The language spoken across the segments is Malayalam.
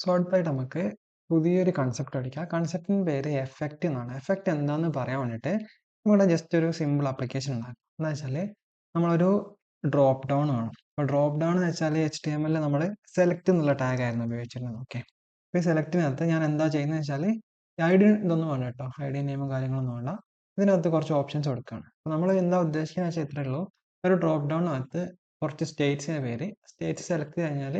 സോ അടുത്തായിട്ട് നമുക്ക് പുതിയൊരു കൺസെപ്റ്റ് പഠിക്കാം കൺസെപ്റ്റിന്റെ പേര് എഫക്റ്റ് എന്നാണ്. എഫക്റ്റ് എന്താണെന്ന് പറയാൻ വേണ്ടിയിട്ട് നമ്മുടെ ജസ്റ്റ് ഒരു സിമ്പിൾ അപ്ലിക്കേഷൻ ഉണ്ടാക്കും. എന്താ വെച്ചാൽ നമ്മളൊരു ഡ്രോപ്പ് ഡൗൺ ആണ് അപ്പോൾ ഡ്രോപ്പ് ഡൗൺ എന്ന് വെച്ചാൽ എച്ച് ടി എം എല്ലിൽ നമ്മൾ സെലക്ട് എന്നുള്ള ടാഗ് ആയിരുന്നു ഉപയോഗിച്ചിരുന്നത്. ഓക്കെ അപ്പോൾ ഈ സെലക്റ്റിനകത്ത് ഞാൻ എന്താ ചെയ്യുന്നത് വെച്ചാൽ ഐ ഡി ഇതൊന്നും വേണ്ട കേട്ടോ. ഐ ഡി നെയിമും കാര്യങ്ങളൊന്നും വേണ്ട. ഇതിനകത്ത് കുറച്ച് ഓപ്ഷൻസ് കൊടുക്കുകയാണ് അപ്പോൾ നമ്മൾ എന്താ ഉദ്ദേശിക്കുന്നത് വെച്ചാൽ ഇത്രയേ ഉള്ളൂ. ഒരു ഡ്രോപ്പ് ഡൗണിനകത്ത് കുറച്ച് സ്റ്റേറ്റ്സിന്റെ പേര്. സ്റ്റേറ്റ്സ് സെലക്ട് കഴിഞ്ഞാൽ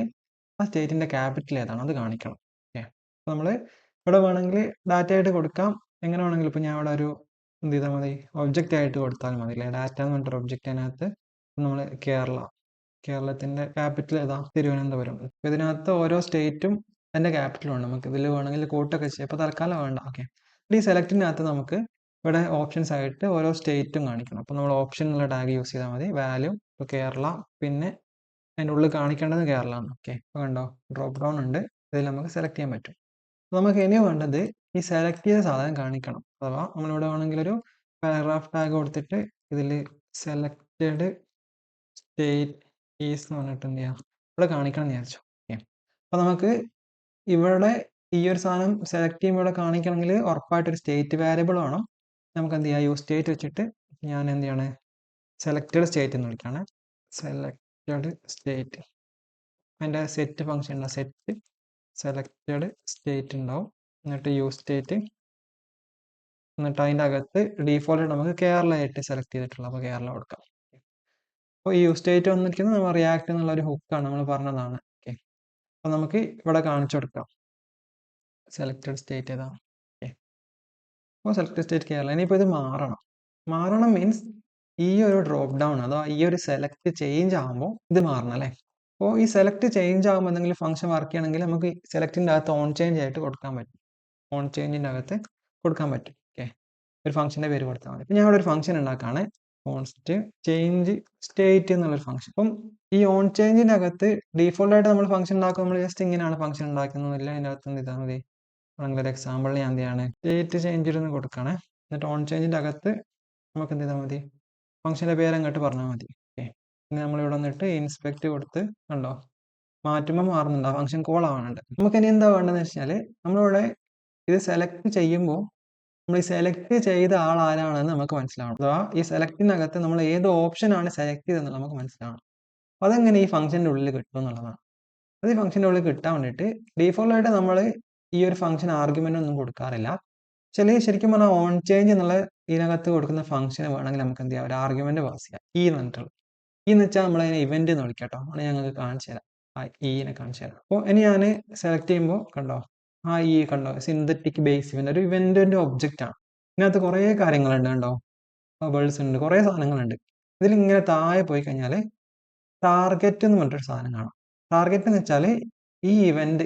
ആ സ്റ്റേറ്റിന്റെ ക്യാപിറ്റൽ ഏതാണ്? അത് കാണിക്കണം. ഓക്കെ. അപ്പോൾ നമ്മൾ ഇവിടെ വേണമെങ്കിൽ ഡാറ്റ ആയിട്ട് കൊടുക്കാം. എങ്ങനെ വേണമെങ്കിലും ഇപ്പോൾ ഞാൻ ഇവിടെ ഒരു എന്ത് ചെയ്താൽ മതി? ഒബ്ജക്റ്റ് ആയിട്ട് കൊടുത്താൽ മതി അല്ലേ? ഡാറ്റ എന്ന് പറഞ്ഞിട്ട് ഒബ്ജക്റ്റ് അതിനകത്ത് നമ്മൾ കേരള കേരളത്തിന്റെ ക്യാപിറ്റൽ ഏതാ? തിരുവനന്തപുരം. അപ്പോൾ ഇതിനകത്ത് ഓരോ സ്റ്റേറ്റും അതിന്റെ ക്യാപിറ്റലും ഉണ്ട്. നമുക്ക് ഇതിൽ വേണമെങ്കിൽ കൂട്ടൊക്കെ ചെയ്യാം. ഇപ്പോൾ തൽക്കാലം വേണ്ട. ഓക്കെ. ഈ സെലക്റ്റിനകത്ത് നമുക്ക് ഇവിടെ ഓപ്ഷൻസ് ആയിട്ട് ഓരോ സ്റ്റേറ്റും കാണിക്കണം. അപ്പോൾ നമ്മൾ ഓപ്ഷൻ എന്നുള്ള ടാഗ് യൂസ് ചെയ്താൽ മതി. വാല്യൂ ഇപ്പോൾ കേരള പിന്നെ അതിന്റെ ഉള്ളിൽ കാണിക്കേണ്ടത് കേരള ആണ് ഓക്കെ. അപ്പോൾ കണ്ടോ? ഡ്രോപ്പ് ഡൗൺ ഉണ്ട്. ഇതിൽ നമുക്ക് സെലക്ട് ചെയ്യാൻ പറ്റും. നമുക്ക് ഇനി വേണ്ടത് ഈ സെലക്ട് ചെയ്ത സാധനം കാണിക്കണം. അഥവാ നമ്മളിവിടെ വേണമെങ്കിൽ ഒരു പാരഗ്രാഫ് ടാഗ് കൊടുത്തിട്ട് ഇതിൽ സെലക്റ്റഡ് സ്റ്റേറ്റ് ഈസ് എന്ന് പറഞ്ഞിട്ട് എന്ത് ചെയ്യാം? ഇവിടെ കാണിക്കണം എന്ന് വിചാരിച്ചു. ഓക്കെ. അപ്പോൾ നമുക്ക് ഇവിടെ ഈ ഒരു സാധനം സെലക്ട് ചെയ്യുമ്പോൾ ഇവിടെ കാണിക്കണമെങ്കിൽ ഉറപ്പായിട്ടൊരു സ്റ്റേറ്റ് വേരിയബിൾ വേണം. നമുക്ക് എന്ത് ചെയ്യാം? യു സ്റ്റേറ്റ് വെച്ചിട്ട് ഞാൻ എന്ത് ചെയ്യാണ്? സെലക്റ്റഡ് സ്റ്റേറ്റ് എന്ന് വിളിക്കുകയാണ്. Selected state. അതിന്റെ സെറ്റ് ഫംഗ്ഷൻ ഉണ്ടാവും സെറ്റ് സെലക്റ്റഡ് സ്റ്റേറ്റ് ഉണ്ടാവും. എന്നിട്ട് യു സ്റ്റേറ്റ് എന്നിട്ട് അതിന്റെ അകത്ത് ഡീഫോൾട്ട് നമുക്ക് കേരള ആയിട്ട് സെലക്ട് ചെയ്തിട്ടുള്ള അപ്പോൾ കേരള കൊടുക്കാം. അപ്പോൾ ഈ യു സ്റ്റേറ്റ് വന്നിരിക്കുന്നത് നമ്മൾ റിയാക്ട് എന്നുള്ള ഒരു ഹുക്കാണ് നമ്മൾ പറഞ്ഞതാണ്. ഓക്കെ അപ്പോൾ നമുക്ക് ഇവിടെ കാണിച്ചു കൊടുക്കാം. സെലക്റ്റഡ് സ്റ്റേറ്റ് ഏതാണ്. ഓക്കെ അപ്പോൾ സെലക്റ്റഡ് സ്റ്റേറ്റ് കേരള. ഇനിയിപ്പോൾ ഇത് മാറണം. മാറണം മീൻസ് ഈ ഒരു ഡ്രോപ്പ് ഡൗൺ അഥവാ ഈ ഒരു സെലക്ട് ചേഞ്ച് ആകുമ്പോൾ ഇത് മാറണം അല്ലേ? അപ്പോൾ ഈ സെലക്ട് ചേഞ്ച് ആകുമ്പോൾ എന്തെങ്കിലും ഫംഗ്ഷൻ വർക്ക് ചെയ്യണമെങ്കിൽ നമുക്ക് സെലക്റ്റിന്റെ അകത്ത് ഓൺ ചേഞ്ച് ആയിട്ട് കൊടുക്കാൻ പറ്റും. ഓൺ ചേഞ്ചിന്റെ അകത്ത് കൊടുക്കാൻ പറ്റും. ഓക്കെ ഒരു ഫംഗ്ഷന്റെ പേര് കൊടുത്താൽ മതി. ഇപ്പം ഞാൻ ഇവിടെ ഒരു ഫംഗ്ഷൻ ഉണ്ടാക്കുകയാണ്. കോൺസ്റ്റ് ചേഞ്ച് സ്റ്റേറ്റ് എന്നുള്ളൊരു ഫംഗ്ഷൻ അപ്പം ഈ ഓൺ ചേഞ്ചിന്റെ അകത്ത് ഡീഫോൾട്ടായിട്ട് നമ്മൾ ഫംഗ്ഷൻ ഉണ്ടാക്കുമ്പോൾ നമ്മൾ ജസ്റ്റ് ഇങ്ങനെയാണ് ഫംഗ്ഷൻ ഉണ്ടാക്കുന്നതില്ല അതിന്റെ അകത്ത് ഇതാ മതി? ആണെങ്കിൽ ഒരു എക്സാമ്പിൾ ഞാൻ എന്ത് ചെയ്യാണ്? സ്റ്റേറ്റ് ചേഞ്ച് എന്ന് കൊടുക്കുകയാണ്. എന്നിട്ട് ഓൺ ചേഞ്ചിന്റെ അകത്ത് നമുക്ക് എന്ത് ചെയ്താൽ മതി? ഫംഗ്ഷന്റെ പേര് അങ്ങോട്ട് പറഞ്ഞാൽ മതി. ഓക്കെ ഇനി നമ്മളിവിടെ വന്നിട്ട് ഇൻസ്പെക്ട് കൊടുത്ത് കണ്ടോ? മാറ്റുമ്പോൾ മാറുന്നുണ്ട്. ആ ഫംഗ്ഷൻ കോൾ ആവാനുണ്ട്. നമുക്ക് ഇനി എന്താ വേണ്ടതെന്ന് വെച്ചാൽ നമ്മളിവിടെ ഇത് സെലക്ട് ചെയ്യുമ്പോൾ നമ്മൾ ഈ സെലക്ട് ചെയ്ത ആൾ ആരാണെന്ന് നമുക്ക് മനസ്സിലാവണം. അഥവാ ഈ സെലക്റ്റിനകത്ത് നമ്മൾ ഏത് ഓപ്ഷനാണ് സെലക്ട് ചെയ്തതെന്ന് നമുക്ക് മനസ്സിലാവണം. അപ്പോൾ അതെങ്ങനെ ഈ ഫംഗ്ഷന്റെ ഉള്ളിൽ കിട്ടും എന്നുള്ളതാണ്. അത് ഈ ഫംഗ്ഷന്റെ ഉള്ളിൽ കിട്ടാൻ വേണ്ടിയിട്ട് ഡീഫോൾട്ടായിട്ട് നമ്മൾ ഈ ഒരു ഫംഗ്ഷൻ ആർഗ്യുമെന്റ് ഒന്നും കൊടുക്കാറില്ല. ചില ശരിക്കും പറഞ്ഞാൽ ഓൺ ചേഞ്ച് എന്നുള്ള ഇതിനകത്ത് കൊടുക്കുന്ന ഫംഗ്ഷന് വേണമെങ്കിൽ നമുക്ക് എന്ത് ചെയ്യാം? ഒരു ആർഗ്യുമെന്റ് പാസ് ചെയ്യാം. ഈ എന്ന് പറഞ്ഞിട്ടുള്ളൂ. ഈ എന്ന് വെച്ചാൽ നമ്മൾ അതിനെ ഇവന്റ് എന്ന് വിളിക്കാം കേട്ടോ അത് ഞങ്ങൾക്ക് കാണിച്ചു തരാം. ആ ഈനെ കാണിച്ചു തരാം. അപ്പോൾ ഇനി ഞാൻ സെലക്ട് ചെയ്യുമ്പോൾ കണ്ടോ? ആ ഈ കണ്ടോ? സിന്തറ്റിക് ബേസ് ഇവന്റ് ഒരു ഇവന്റിന്റെ ഒബ്ജക്റ്റ് ആണ്. ഇതിനകത്ത് കുറേ കാര്യങ്ങളുണ്ട് കണ്ടോ? ബബിൾസ് ഉണ്ട്. കുറേ സാധനങ്ങളുണ്ട്. ഇതിൽ ഇങ്ങനെ താഴെ പോയി കഴിഞ്ഞാൽ ടാർഗറ്റ് എന്ന് പറഞ്ഞിട്ടൊരു സാധനം കാണാം. ടാർഗറ്റ് എന്ന് വെച്ചാൽ ഈ ഇവന്റ്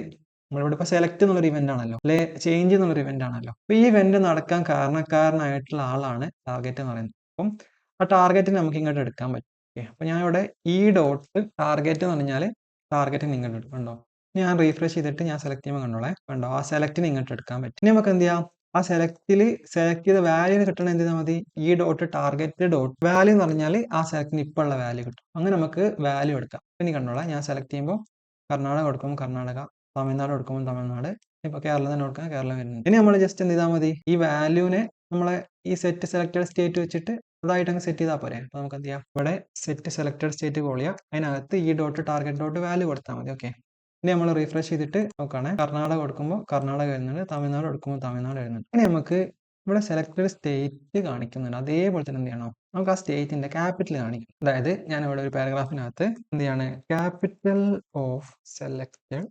നമ്മളിവിടെ ഇപ്പോൾ സെലക്ട് എന്നുള്ളൊരു ഇവന്റ് ആണല്ലോ അല്ലെ? ചേഞ്ച് എന്നുള്ളൊരു ഇവന്റ് ആണല്ലോ. അപ്പോൾ ഈ ഇവന്റ് നടക്കാൻ കാരണക്കാരനായിട്ടുള്ള ആളാണ് ടാർഗറ്റ് എന്ന് പറയുന്നത്. അപ്പം ആ ടാർഗറ്റിന് നമുക്ക് ഇങ്ങോട്ട് എടുക്കാൻ പറ്റും. ഓക്കെ. അപ്പോൾ ഞാൻ ഇവിടെ ഈ ഡോട്ട് ടാർഗറ്റ് എന്ന് പറഞ്ഞാൽ ടാർഗറ്റിന് ഇങ്ങോട്ട് എടുക്കണ്ടോ കണ്ടോ? ഞാൻ റീഫ്രഷ് ചെയ്തിട്ട് ഞാൻ സെലക്ട് ചെയ്യുമ്പോൾ കണ്ടോളെ? കണ്ടോ? ആ സെലക്റ്റിന് ഇങ്ങോട്ട് എടുക്കാൻ പറ്റും. ഇനി നമുക്ക് എന്ത് ചെയ്യാം ആ സെലക്റ്റിൽ സെലക്ട് ചെയ്ത വാല്യൂന് കിട്ടണം എന്ത് മതി? ഈ ഡോട്ട് ടാർഗറ്റ് ഡോട്ട് വാല്യൂ എന്ന് പറഞ്ഞാൽ ആ സെലക്റ്റിന് ഇപ്പോൾ ഉള്ള വാല്യൂ കിട്ടും. അങ്ങനെ നമുക്ക് വാല്യൂ എടുക്കാം. ഇനി കണ്ടോളാം? ഞാൻ സെലക്ട് ചെയ്യുമ്പോൾ കർണാടക കൊടുക്കുമ്പോൾ കർണാടക തമിഴ്നാട് കൊടുക്കുമ്പോൾ തമിഴ്നാട് ഇപ്പൊ കേരളം തന്നെ കൊടുക്കാൻ കേരളം വരുന്നത്. ഇനി നമ്മൾ ജസ്റ്റ് എന്ത് ചെയ്താൽ മതി? ഈ വാല്യൂനെ നമ്മളെ ഈ സെറ്റ് സെലക്ടഡ് സ്റ്റേറ്റ് വെച്ചിട്ട് അതായിട്ട് അങ്ങ് സെറ്റ് ചെയ്താൽ പോരെ. അപ്പൊ നമുക്ക് എന്ത് ചെയ്യാം ഇവിടെ സെറ്റ് സെലക്ടഡ് സ്റ്റേറ്റ് കോൾ ചെയ്യാം. അതിനകത്ത് ഈ ഡോട്ട് ടാർഗറ്റ് ഡോട്ട് വാല്യൂ കൊടുത്താൽ മതി. ഓക്കെ ഇനി നമ്മൾ റീഫ്രഷ് ചെയ്തിട്ട് നോക്കുകയാണ് കർണാടക കൊടുക്കുമ്പോൾ കർണാടക വരുന്നുണ്ട്. തമിഴ്നാട് കൊടുക്കുമ്പോൾ തമിഴ്നാട് വരുന്നുണ്ട്. ഇനി നമുക്ക് ഇവിടെ സെലക്ടഡ് സ്റ്റേറ്റ് കാണിക്കുന്നുണ്ട്. അതേപോലെ തന്നെ എന്ത് ചെയ്യണം നമുക്ക് ആ സ്റ്റേറ്റിന്റെ ക്യാപിറ്റൽ കാണിക്കും. അതായത് ഞാൻ ഇവിടെ ഒരു പാരഗ്രാഫിനകത്ത് എന്ത് ചെയ്യാണ് ക്യാപിറ്റൽ ഓഫ് സെലക്ടഡ്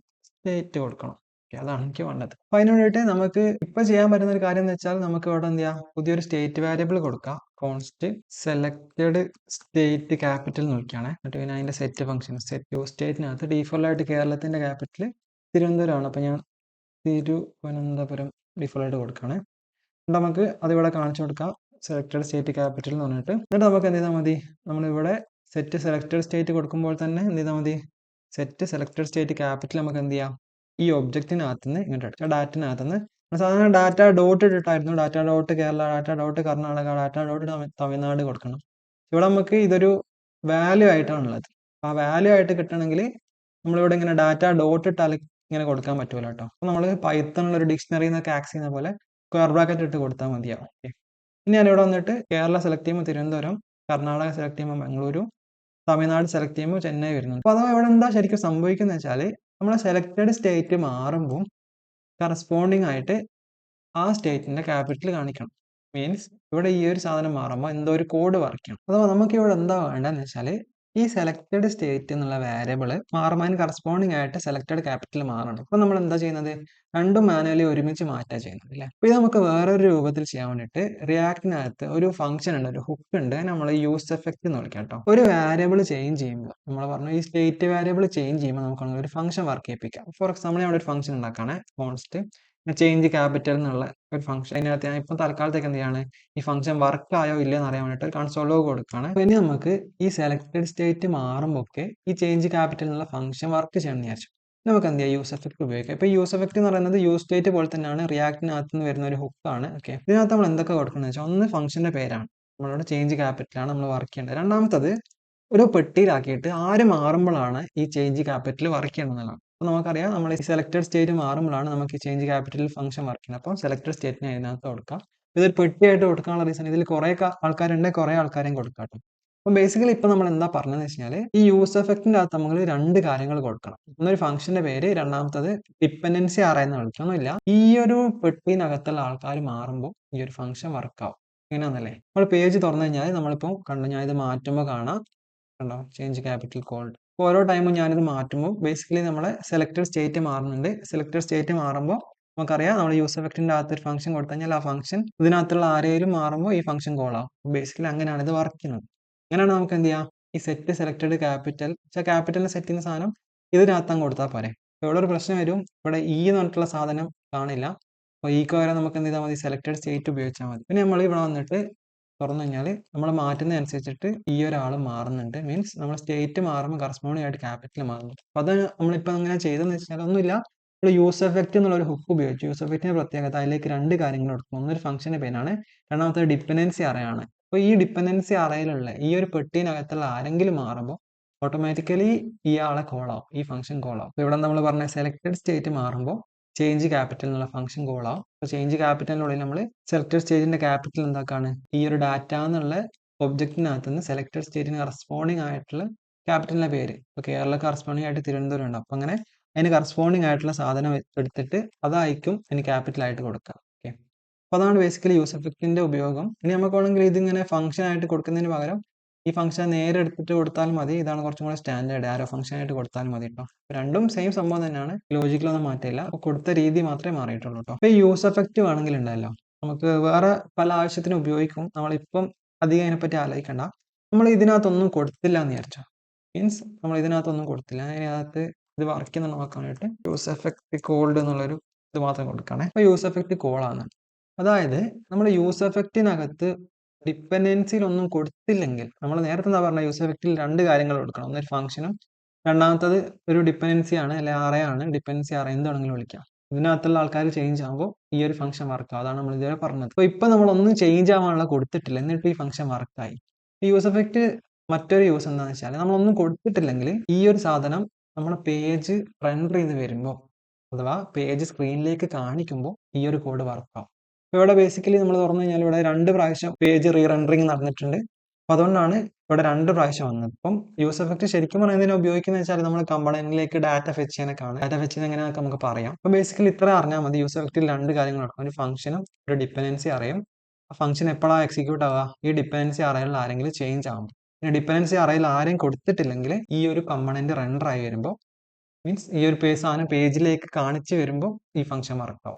സ്റ്റേറ്റ് കൊടുക്കണം. ഓക്കെ അതാണ് എനിക്ക് വേണ്ടത്. അപ്പൊ അതിന് വേണ്ടിയിട്ട് നമുക്ക് ഇപ്പൊ ചെയ്യാൻ പറ്റുന്ന ഒരു കാര്യം എന്ന് വെച്ചാൽ നമുക്ക് ഇവിടെ എന്ത് ചെയ്യാം? പുതിയൊരു സ്റ്റേറ്റ് വേരിയബിൾ കൊടുക്കാം. കോൺസ്റ്റ് സെലക്ടഡ് സ്റ്റേറ്റ് ക്യാപിറ്റൽ നോക്കിയാണ് എന്നിട്ട് പിന്നെ അതിന്റെ സെറ്റ് ഫംഗ്ഷൻ സെറ്റ് സ്റ്റേറ്റിനകത്ത് ഡീഫോൾട്ട് ആയിട്ട് കേരളത്തിന്റെ ക്യാപിറ്റൽ തിരുവനന്തപുരമാണ്. അപ്പൊ ഞാൻ തിരുവനന്തപുരം ഡിഫോൾട്ടായിട്ട് കൊടുക്കുകയാണ്. എന്നിട്ട് നമുക്ക് അതിവിടെ കാണിച്ചു കൊടുക്കാം. സെലക്ടഡ് സ്റ്റേറ്റ് ക്യാപിറ്റൽ എന്ന് പറഞ്ഞിട്ട്. എന്നിട്ട് നമുക്ക് എന്ത് ചെയ്താൽ മതി? നമ്മളിവിടെ സെറ്റ് സെലക്ടഡ് സ്റ്റേറ്റ് കൊടുക്കുമ്പോൾ തന്നെ എന്ത് ചെയ്താൽ മതി? സെറ്റ് സെലക്ടഡ് സ്റ്റേറ്റ് ക്യാപിറ്റൽ നമുക്ക് എന്ത് ചെയ്യാം? ഈ ഒബ്ജക്റ്റിനകത്ത് നിന്ന് ഇങ്ങോട്ട് എടുക്കാം. ഡാറ്റിനകത്ത് നിന്ന് സാധാരണ data dot ഇട്ടിട്ടായിരുന്നു. Data dot Kerala data dot Karnataka data dot Tamil Nadu കൊടുക്കണം. ഇവിടെ നമുക്ക് ഇതൊരു വാല്യൂ ആയിട്ടാണ് ഉള്ളത് ആ വാല്യൂ ആയിട്ട് കിട്ടണമെങ്കിൽ നമ്മളിവിടെ ഇങ്ങനെ ഡാറ്റ ഡോട്ട് ഇട്ടാൽ ഇങ്ങനെ കൊടുക്കാൻ പറ്റൂല കേട്ടോ. അപ്പോൾ നമ്മൾ പൈത്തണിലുള്ള ഒരു ഡിക്ഷണറി എന്നൊക്കെ ആക്സ് ചെയ്യുന്ന പോലെ സ്ക്വയർ ബ്രാക്കറ്റ് ഇട്ട് കൊടുത്താൽ മതിയാവും. ഓക്കെ ഇനി ഞാനിവിടെ വന്നിട്ട് കേരള സെലക്ട് ചെയ്യുമ്പോൾ തിരുവനന്തപുരം കർണാടക സെലക്ട് ചെയ്യുമ്പോൾ ബാംഗ്ലൂരു തമിഴ്നാട് സെലക്ട് ചെയ്യുമ്പോൾ ചെന്നൈ വരുന്നുണ്ട്. അപ്പോൾ അഥവാ ഇവിടെ എന്താ ശരിക്കും സംഭവിക്കുന്നത് വെച്ചാൽ നമ്മളെ സെലക്റ്റഡ് സ്റ്റേറ്റ് മാറുമ്പോൾ കറസ്പോണ്ടിങ് ആയിട്ട് ആ സ്റ്റേറ്റിന്റെ ക്യാപിറ്റൽ കാണിക്കണം. മീൻസ് ഇവിടെ ഈ ഒരു സാധനം മാറുമ്പോൾ എന്തോ ഒരു കോഡ് വർക്ക് ചെയ്യണം. അഥവാ നമുക്ക് ഇവിടെ എന്താ വേണ്ടതെന്ന് വെച്ചാൽ ഈ സെലക്റ്റഡ് സ്റ്റേറ്റ് എന്നുള്ള വേരിയബിൾ മാറുമ്പോൾ കറസ്പോണ്ടിങ് ആയിട്ട് സെലക്റ്റഡ് ക്യാപിറ്റൽ മാറണം. അപ്പോൾ നമ്മൾ എന്താ ചെയ്യുന്നത്? രണ്ടും മാനുവലി ഒരുമിച്ച് മാറ്റാ ചെയ്യുന്നത് അല്ലേ? അപ്പോൾ ഇത് നമുക്ക് വേറൊരു രൂപത്തിൽ ചെയ്യാൻ വേണ്ടിയിട്ട് റിയാക്ടിനകത്ത് ഒരു ഫംഗ്ഷൻ ഉണ്ട് ഒരു ഹുക്ക് ഉണ്ട് നമ്മൾ യൂസ് എഫക്റ്റ് എന്ന് വിളിക്കാം കേട്ടോ. ഒരു വേരിയബിൾ ചേഞ്ച് ചെയ്യുമ്പോൾ നമ്മൾ പറഞ്ഞു ഈ സ്റ്റേറ്റ് വേരിയബിൾ ചേഞ്ച് ചെയ്യുമ്പോൾ നമുക്ക് ഒരു ഫംഗ്ഷൻ വർക്ക് ചെയ്യിപ്പിക്കാം. ഫോർ എക്സാമ്പിൾ അവിടെ ഒരു ഫംഗ്ഷൻ ഉണ്ടാക്കുകയാണ് കോൺസ്റ്റ് ചേഞ്ച് ക്യാപിറ്റൽ എന്നുള്ള ഒരു ഫംഗ്ഷൻ അതിനകത്ത് ഞാൻ ഇപ്പം തൽക്കാലത്തേക്ക് എന്ത് ചെയ്യാണ് ഈ ഫംഗ്ഷൻ വർക്ക് ആയോ ഇല്ലയെന്ന് അറിയാൻ വേണ്ടിയിട്ട് ഒരു കൺസോൾ ലോഗ് കൊടുക്കുകയാണ്. ഇനി നമുക്ക് ഈ സെലക്ടഡ് സ്റ്റേറ്റ് മാറുമ്പോൾ ഒക്കെ ഈ ചേഞ്ച് ക്യാപിറ്റൽ എന്നുള്ള ഫംഗ്ഷൻ വർക്ക് ചെയ്യണമെന്ന് വിചാരിച്ചു. നമുക്ക് എന്ത് ചെയ്യാം? യൂസ് എഫക്ട് ഉപയോഗിക്കാം. ഇപ്പോൾ യൂസ് എഫക്ട് എന്ന് പറയുന്നത് യൂസ് സ്റ്റേറ്റ് പോലെ തന്നെയാണ് റിയാക്റ്റിനകത്ത് നിന്ന് വരുന്ന ഒരു ഹുക്കാണ് ഓക്കെ ഇതിനകത്ത് നമ്മൾ എന്തൊക്കെ കൊടുക്കുന്നത് വെച്ചാൽ ഒന്ന് ഫംഗ്ഷന്റെ പേരാണ്. നമ്മളോട് ചേഞ്ച് ക്യാപിറ്റലാണ് നമ്മൾ വർക്ക് ചെയ്യേണ്ടത്. രണ്ടാമത്തത് ഒരു പെട്ടിയിലാക്കിയിട്ട് ആര് മാറുമ്പോഴാണ് ഈ ചേഞ്ച് ക്യാപിറ്റൽ വർക്ക് ചെയ്യണമെന്നുള്ളതാണ് അപ്പോൾ നമുക്കറിയാം നമ്മൾ ഈ സെലക്ടഡ് സ്റ്റേറ്റ് മാറുമ്പോഴാണ് നമുക്ക് ചേഞ്ച് ക്യാപിറ്റൽ ഫംഗ്ഷൻ വർക്ക് ചെയ്യുന്നത്. അപ്പോൾ സെലക്ടഡ് സ്റ്റേറ്റിനെ അതിനകത്ത് കൊടുക്കാം. ഇതൊരു പെട്ടിയായിട്ട് കൊടുക്കാനുള്ള റീസൺ ഇതിൽ കുറേ ആൾക്കാരുണ്ട് കുറേ ആൾക്കാരെയും കൊടുക്കാം അപ്പോൾ ബേസിക്കലി ഇപ്പോൾ നമ്മൾ എന്താ പറഞ്ഞതെന്ന് കഴിഞ്ഞാൽ ഈ യൂസ് എഫക്റ്റിന്റെ അകത്ത് നമ്മൾ രണ്ട് കാര്യങ്ങൾ കൊടുക്കണം. ഒന്നൊരു ഫംഗ്ഷന്റെ പേര് രണ്ടാമത്തത് ഡിപ്പെൻഡൻസി ആറായെന്ന് വിളിക്കൊന്നുമില്ല ഈ ഒരു പെട്ടിനകത്തുള്ള ആൾക്കാർ മാറുമ്പോൾ ഈ ഒരു ഫംഗ്ഷൻ വർക്കാവും ഇങ്ങനെയാണല്ലേ? നമ്മൾ പേജ് തുറന്നു കഴിഞ്ഞാൽ നമ്മളിപ്പോൾ കണ്ടു ഞാൻ ഇത് മാറ്റുമ്പോൾ കാണാം. കണ്ടോ? ചേഞ്ച് ക്യാപിറ്റൽ കോൾഡ് അപ്പോൾ ഓരോ ടൈമും ഞാനിത് മാറ്റുമ്പോൾ ബേസിക്കലി നമ്മളെ സെലക്ടഡ് സ്റ്റേറ്റ് മാറുന്നുണ്ട്. സെലക്ടഡ് സ്റ്റേറ്റ് മാറുമ്പോൾ നമുക്കറിയാം നമ്മൾ യൂസ് എഫക്റ്റിന്റെ അകത്ത് ഒരു ഫംഗ്ഷൻ കൊടുത്തു കഴിഞ്ഞാൽ ആ ഫംഗ്ഷൻ ഇതിനകത്തുള്ള ആരെങ്കിലും മാറുമ്പോൾ ഈ ഫംഗ്ഷൻ കോൾ ആവും. ബേസിക്കലി അങ്ങനെയാണ് ഇത് വർക്ക് ചെയ്യുന്നത്. അങ്ങനെയാണ് നമുക്ക് എന്ത് ചെയ്യാം? ഈ സെറ്റ് സെലക്ടഡ് ക്യാപിറ്റൽ പക്ഷേ ക്യാപിറ്റലിന് സെറ്റ് ചെയ്യുന്ന സാധനം ഇതിനകത്താൻ കൊടുത്താൽ പോരെ. ഇവിടെ ഒരു പ്രശ്നം വരും. ഇവിടെ ഇ എന്ന് പറഞ്ഞിട്ടുള്ള സാധനം കാണില്ല. അപ്പോൾ ഈക്ക് വരെ നമുക്ക് എന്ത് ചെയ്താൽ മതി? സെലക്ടഡ് സ്റ്റേറ്റ് ഉപയോഗിച്ചാൽ മതി. പിന്നെ നമ്മൾ ഇവിടെ വന്നിട്ട് തുറന്നു കഴിഞ്ഞാൽ നമ്മൾ മാറ്റുന്നതനുസരിച്ചിട്ട് ഈ ഒരാൾ മാറുന്നുണ്ട്. മീൻസ് നമ്മൾ സ്റ്റേറ്റ് മാറുമ്പോൾ കറസ്പോണ്ടിങ് ആയിട്ട് ക്യാപിറ്റൽ മാറുന്നു. അപ്പോൾ അത് നമ്മളിപ്പോൾ അങ്ങനെ ചെയ്തെന്ന് വെച്ചാൽ ഒന്നുമില്ല. നമ്മൾ യൂസ് എഫക്റ്റ് എന്നുള്ള ഒരു ഹുക്ക് ഉപയോഗിച്ചു യൂസ് എഫക്റ്റിന്റെ പ്രത്യേകത അതിലേക്ക് രണ്ട് കാര്യങ്ങൾ എടുക്കും ഒന്നൊരു ഫംഗ്ഷന്റെ പേനാണ് രണ്ടാമത്തെ ഡിപ്പെൻഡൻസി അറയാണ് അപ്പോൾ ഈ ഡിപ്പെൻഡൻസി അറയിലുള്ള ഈ ഒരു പെട്ടിനകത്തുള്ള ആരെങ്കിലും മാറുമ്പോൾ ഓട്ടോമാറ്റിക്കലി ഇയാളെ കോളാവും ഈ ഫംഗ്ഷൻ കോളാവും ഇവിടെ നമ്മൾ പറഞ്ഞ സെലക്ടഡ് സ്റ്റേറ്റ് മാറുമ്പോൾ ചേഞ്ച് ക്യാപിറ്റൽ എന്നുള്ള ഫംഗ്ഷൻ കോൾ ആവും അപ്പോൾ ചേഞ്ച് ക്യാപിറ്റലിനുള്ളിൽ നമ്മൾ സെലക്ടഡ് സ്റ്റേജിന്റെ ക്യാപിറ്റൽ എന്താക്കാണ്? ഈ ഒരു ഡാറ്റ എന്നുള്ള ഒബ്ജക്റ്റിനകത്ത് നിന്ന് സെലക്ടഡ് സ്റ്റേറ്റിന് കറസ്പോണ്ടിങ് ആയിട്ടുള്ള ക്യാപിറ്റലിന്റെ പേര്. ഇപ്പോൾ കേരള കറസ്പോണ്ടിങ് ആയിട്ട് തിരുവനന്തപുരം ഉണ്ട്. അപ്പോൾ അങ്ങനെ അതിന് കറസ്പോണ്ടിങ് ആയിട്ടുള്ള സാധനം എടുത്തിട്ട് അതായിരിക്കും അതിന് ക്യാപിറ്റൽ ആയിട്ട് കൊടുക്കുക. ഓക്കെ അതാണ് ബേസിക്കലി യൂസ് ഉപയോഗം. ഇനി നമുക്ക് വേണമെങ്കിൽ ഇതിങ്ങനെ ഫംഗ്ഷൻ ആയിട്ട് കൊടുക്കുന്നതിന് പകരം ഈ ഫംഗ്ഷൻ നേരെ എടുത്തിട്ട് കൊടുത്താൽ മതി. ഇതാണ് കുറച്ചും കൂടെ സ്റ്റാൻഡേർഡ് ആരോ ഫംഗ്ഷൻ ആയിട്ട് കൊടുത്താൽ മതി കേട്ടോ രണ്ടും സെയിം സംഭവം തന്നെയാണ്. ലോജിക്കലൊന്നും മാറ്റില്ല കൊടുത്ത രീതി മാത്രമേ മാറിയിട്ടുള്ളൂ കേട്ടോ ഇപ്പൊ യൂസ് എഫക്റ്റ് വേണമെങ്കിൽ ഉണ്ടല്ലോ നമുക്ക് വേറെ പല ആവശ്യത്തിനും ഉപയോഗിക്കും. നമ്മളിപ്പം അധികം അതിനെപ്പറ്റി ആലോചിക്കണ്ട. നമ്മൾ ഇതിനകത്തൊന്നും കൊടുത്തില്ല എന്ന് വിചാരിച്ചോ. മീൻസ് നമ്മൾ ഇതിനകത്തൊന്നും കൊടുത്തില്ല. അതിനകത്ത് ഇത് വർക്ക് ചെയ്യുന്ന നോക്കാനായിട്ട് യൂസ് എഫക്റ്റ് കോൾഡ് എന്നുള്ളൊരു ഇത് മാത്രം കൊടുക്കുകയാണെ. അപ്പോൾ യൂസ് എഫക്റ്റ് കോളാണ് അതായത് നമ്മൾ യൂസ് എഫക്റ്റിനകത്ത് ഡിപ്പെൻഡൻസിയിൽ ഒന്നും കൊടുത്തില്ലെങ്കിൽ നമ്മൾ നേരത്തെ എന്താ പറഞ്ഞ യൂസ് എഫക്റ്റിൽ രണ്ട് കാര്യങ്ങൾ കൊടുക്കണം. ഒന്നൊരു ഫംഗ്ഷനും രണ്ടാമത്തത് ഒരു ഡിപ്പെൻഡൻസി ആണ് അല്ലെ അറയാണ് ഡിപ്പെൻഡൻസി അറ എന്ത് വേണമെങ്കിലും വിളിക്കാം. ഇതിനകത്തുള്ള ആൾക്കാർ ചേഞ്ച് ആകുമ്പോൾ ഈ ഒരു ഫംഗ്ഷൻ വർക്ക് അതാണ് നമ്മൾ ഇതുവരെ പറഞ്ഞത്. അപ്പോൾ ഇപ്പം നമ്മൾ ഒന്നും ചേഞ്ച് ആവാനുള്ള കൊടുത്തിട്ടില്ല. എന്നിട്ട് ഈ ഫംഗ്ഷൻ വർക്കായി ഈ യൂസ് എഫക്റ്റ് മറ്റൊരു യൂസ് എന്താണെന്ന് വെച്ചാൽ നമ്മളൊന്നും കൊടുത്തിട്ടില്ലെങ്കിൽ ഈ ഒരു സാധനം നമ്മുടെ പേജ് റെൻഡർ ചെയ്ത് വരുമ്പോൾ അഥവാ പേജ് സ്ക്രീനിലേക്ക് കാണിക്കുമ്പോൾ ഈ ഒരു കോഡ് വർക്കാവും ഇവിടെ ബേസിക്കലി നമ്മൾ തുറന്നു കഴിഞ്ഞാൽ ഇവിടെ രണ്ട് പ്രാവശ്യം പേജ് റീ റെൻഡറിങ് നടന്നിട്ടുണ്ട്. അപ്പോൾ അതുകൊണ്ടാണ് ഇവിടെ രണ്ട് പ്രാവശ്യം വന്നത്. അപ്പം യൂസ് എഫക്ട് ശരിക്കും പറയുന്നതിനെ ഉപയോഗിക്കുന്നത് വെച്ചാൽ നമ്മൾ കമ്പണന്റിലേക്ക് ഡാറ്റ ഫെച്ച് ചെയ്യാനൊക്കെ ആണ് ഡാറ്റ ഫെച്ച് ചെയ്യുന്ന എങ്ങനെയൊക്കെ നമുക്ക് പറയാം. അപ്പോൾ ബേസിക്കലി ഇത്ര അറിഞ്ഞാൽ മതി. യൂസ് എഫക്റ്റിൽ രണ്ട് കാര്യങ്ങൾ നടക്കും. ഒരു ഫംഗ്ഷനും ഒരു ഡിപ്പെൻഡൻസി അറിയും ആ ഫംഗ്ഷൻ എപ്പോഴാണ് എക്സിക്യൂട്ട് ആവുക? ഈ ഡിപ്പെൻഡൻസി അറയിൽ ആരെങ്കിലും ചേഞ്ച് ആവും പിന്നെ ഡിപ്പെൻഡൻസി അറയിൽ ആരെയും കൊടുത്തിട്ടില്ലെങ്കിൽ ഈ ഒരു കമ്പണന്റ് റെൻഡർ ആയി വരുമ്പോൾ മീൻസ് ഈ ഒരു പേജ് സാധനം പേജിലേക്ക് കാണിച്ച് വരുമ്പോൾ ഈ ഫംഗ്ഷൻ വർക്കാവും